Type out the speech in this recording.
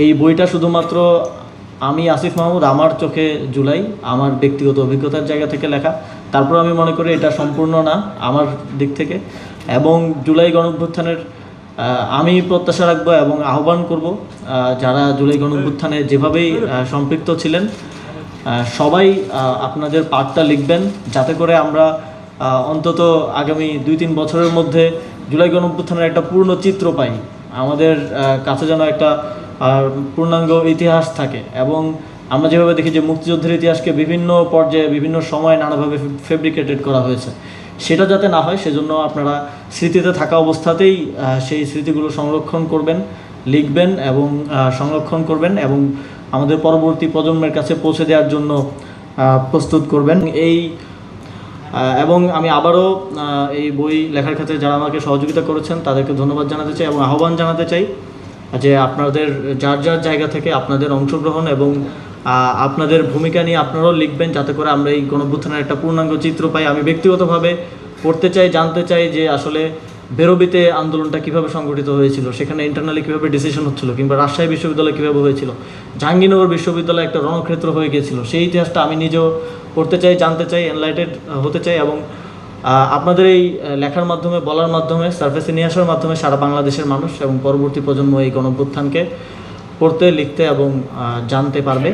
এই বইটা শুধুমাত্র আমি আসিফ মাহমুদ, আমার চোখে জুলাই, আমার ব্যক্তিগত অভিজ্ঞতার জায়গা থেকে লেখা। তারপর আমি মনে করি এটা সম্পূর্ণ না, আমার দিক থেকে। এবং জুলাই গণঅভ্যুত্থানের আমি প্রত্যাশা রাখব এবং আহ্বান করব যারা জুলাই গণঅভ্যুত্থানে যেভাবেই সম্পৃক্ত ছিলেন সবাই আপনাদের পাঠটা লিখবেন যাতে করে আমরা অন্তত আগামী দুই তিন বছরের মধ্যে জুলাই গণঅভ্যুত্থানের একটা পূর্ণ চিত্র পাই। আমাদের কাছে যেন একটা পূর্ণাঙ্গ ইতিহাস থাকে। এবং আমরা যেভাবে দেখি যে মুক্তিযুদ্ধের ইতিহাসকে বিভিন্ন পর্যায়ে, বিভিন্ন সময়ে নানাভাবে ফেব্রিকেটেড করা হয়েছে, সেটা যাতে না হয়, সেজন্য আপনারা স্মৃতিতে থাকা অবস্থাতেই সেই স্মৃতিগুলো সংরক্ষণ করবেন, লিখবেন এবং সংরক্ষণ করবেন এবং আমাদের পরবর্তী প্রজন্মের কাছে পৌঁছে দেওয়ার জন্য প্রস্তুত করবেন। এই এবং আমি আবারও এই বই লেখার ক্ষেত্রে যারা আমাকে সহযোগিতা করেছেন, তাদেরকে ধন্যবাদ জানাতে চাই এবং আহ্বান জানাতে চাই। যে আপনাদের, যার যার জায়গা থেকে আপনাদের অংশগ্রহণ এবং আপনাদের ভূমিকা নিয়ে আপনারাও লিখবেন যাতে করে আমরা এই গণভ্যুত্থানের একটা পূর্ণাঙ্গ চিত্র পাই। আমি ব্যক্তিগতভাবে পড়তে চাই, জানতে চাই যে আসলে বেরোবিতে আন্দোলনটা কীভাবে সংগঠিত হয়েছিল, সেখানে ইন্টারনালি কীভাবে ডিসিশন হচ্ছিল কিংবা রাজশাহী বিশ্ববিদ্যালয় কীভাবে হয়েছিল, জাহাঙ্গীরনগর বিশ্ববিদ্যালয় একটা রণক্ষেত্র হয়ে গিয়েছিল সেই ইতিহাসটা আমি নিজেও পড়তে চাই, জানতে চাই এনলাইটেড হতে চাই এবং আপনাদের এই লেখার মাধ্যমে, বলার মাধ্যমে সার্ফেসে নিয়ে আসার মাধ্যমে সারা বাংলাদেশের মানুষ এবং পরবর্তী প্রজন্ম এই গণভ্যুত্থানকে পড়তে, লিখতে এবং জানতে পারবে।